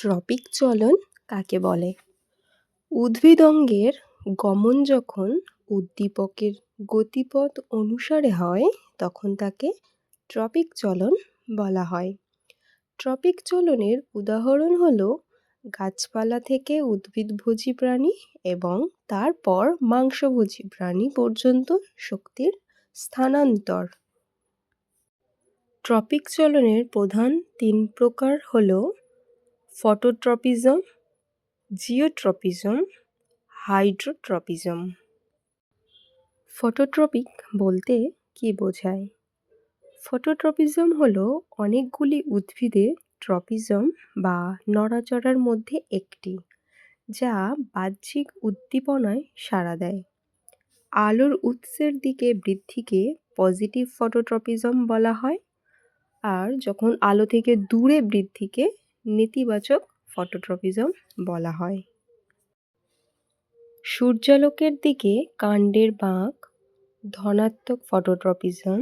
Tropic চলন কাকে বলে? উদ্ভিদ অঙ্গের গমন যখন উদ্দীপকের গতিপথ অনুসারে হয়, তখন তাকে ট্রপিক চলন বলা হয়। ট্রপিক চলনের উদাহরণ হলো গাছপালা থেকে উদ্ভিদভোজী প্রাণী এবং তারপর মাংসভোজী প্রাণী পর্যন্ত শক্তির স্থানান্তর। ট্রপিক চলনের প্রধান তিন প্রকার হলো ফটোট্রপিজম জিওট্রপিজম হাইড্রোট্রপিজম ফটোট্রপিক বলতে কী বোঝায়? ফটোট্রপিজম হলো অনেকগুলি উদ্ভিদে ট্রপিজম বা নড়াচড়ার মধ্যে একটি, যা বাহ্যিক উদ্দীপনায় সাড়া দেয়। আলোর উৎসের দিকে বৃদ্ধিকে পজিটিভ ফটোট্রপিজম বলা হয়, আর যখন আলো থেকে দূরে বৃদ্ধিকে নেতিবাচক ফটোট্রপিজম বলা হয়। সূর্যালোকের দিকে কাণ্ডের বাঁক, ধনাত্মক ফটোট্রপিজম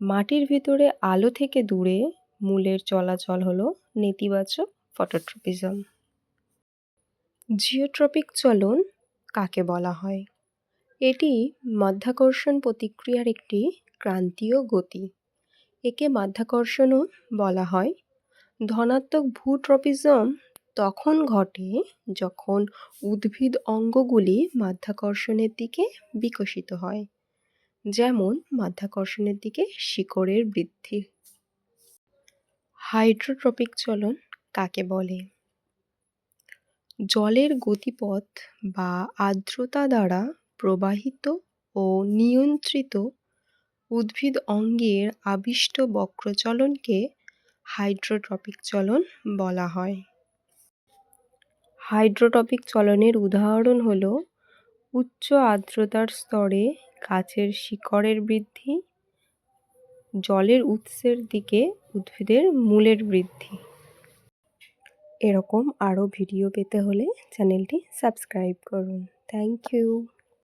মাটির ভিতরে আলো থেকে দূরে মূলের চলাচল হলো নেতিবাচক ফটোট্রপিজম জিওট্রপিক চলন কাকে বলা হয়? এটি মাধ্যাকর্ষণ প্রতিক্রিয়ার একটি ক্রান্তীয় গতি। একে মাধ্যাকর্ষণও বলা হয়। ধনাত্মক ভূট্রপিজম তখন ঘটে যখন উদ্ভিদ অঙ্গগুলি মাধ্যাকর্ষণের দিকে বিকশিত হয়, যেমন মাধ্যাকর্ষণের দিকে শিকড়ের বৃদ্ধি। হাইড্রোট্রপিক চলন কাকে বলে? জলের গতিপথ বা আর্দ্রতা দ্বারা প্রবাহিত ও নিয়ন্ত্রিত উদ্ভিদ অঙ্গের আবিষ্ট বক্রচলনকে হাইড্রোট্রপিক চলন বলা হয়। হাইড্রোট্রপিক চলনের উদাহরণ হল, উচ্চ আর্দ্রতার স্তরে গাছের শিকড়ের বৃদ্ধি, জলের উৎসের দিকে উদ্ভিদের মূলের বৃদ্ধি। এরকম আরও ভিডিও পেতে হলে চ্যানেলটি সাবস্ক্রাইব করুন। Thank you.